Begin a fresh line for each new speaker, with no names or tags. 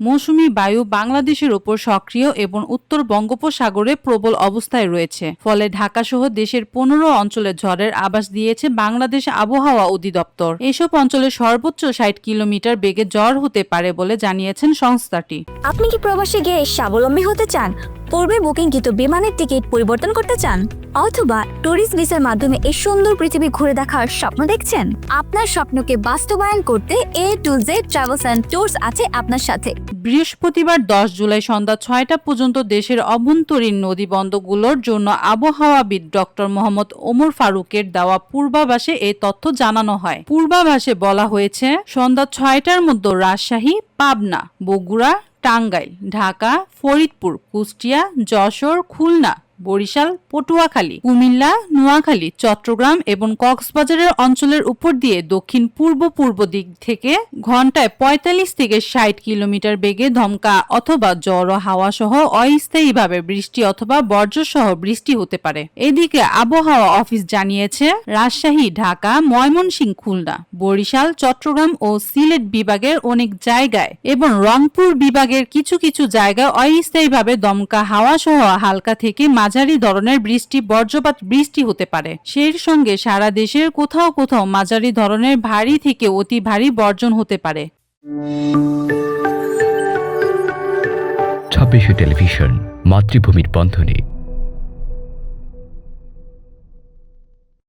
মৌসুমী বায়ু বাংলাদেশের উপর সক্রিয় এবং উত্তর বঙ্গোপসাগরে প্রবল অবস্থায় রয়েছে। ফলে ঢাকা সহ দেশের পনেরো অঞ্চলে ঝড়ের আবাস দিয়েছে বাংলাদেশ আবহাওয়া অধিদপ্তর। এসব অঞ্চলে সর্বোচ্চ ষাট কিলোমিটার বেগে জ্বর হতে পারে বলে জানিয়েছেন সংস্থাটি।
আপনি কি প্রবাসে গিয়ে স্বাবলম্বী হতে চান? পূর্বে বুকিংকৃত বিমানের টিকিট পরিবর্তন করতে চান, অথবা ট্যুরিস্ট ভিসার মাধ্যমে এই সুন্দর পৃথিবী ঘুরে দেখার স্বপ্ন দেখছেন? আপনার স্বপ্নকে বাস্তবায়ন করতে A to Z Travels and Tours আছে আপনার সাথে।
বৃহস্পতিবার দশ জুলাই সন্ধ্যা ছয়টা পর্যন্ত দেশের অভ্যন্তরীণ নদীবন্দরগুলোর জন্য আবহাওয়াবিদ ডক্টর মোহাম্মদ ওমর ফারুকের দেওয়া পূর্বাভাসে এই তথ্য জানানো হয়। পূর্বাভাসে বলা হয়েছে, সন্ধ্যা ছয়টার মধ্যে রাজশাহী, পাবনা, বগুড়া টাঙ্গাইল ঢাকা ফরিদপুর কুষ্টিয়া যশোর খুলনা বরিশাল পটুয়াখালী, কুমিল্লা, নোয়াখালী, চট্টগ্রাম এবং কক্সবাজারের অঞ্চলের উপর দিয়ে দক্ষিণ পূর্ব পূর্ব দিক থেকে ঘন্টায় ৪৫ থেকে ষাট কিলোমিটার বেগে ধমকা অথবা জড়ো হাওয়া সহ অস্থায়ীভাবে বৃষ্টি অথবা বর্জ্যসহ বৃষ্টি হতে পারে। এদিকে আবহাওয়া অফিস জানিয়েছে, রাজশাহী, ঢাকা, ময়মনসিংহ, খুলনা, বরিশাল, চট্টগ্রাম ও সিলেট বিভাগের অনেক জায়গায় এবং রংপুর বিভাগের কিছু কিছু জায়গায় অস্থায়ীভাবে দমকা হাওয়া সহ হালকা থেকে মাঝারি ধরনের বৃষ্টি, বজ্রপাত, বৃষ্টি হতে পারে। সেই সঙ্গে সারা দেশের কোথাও কোথাও মাঝারি ধরনের ভারী থেকে অতি ভারী বর্জন হতে পারে।
ছাব্বিশে টেলিভিশন, মাতৃভূমির বন্ধনে।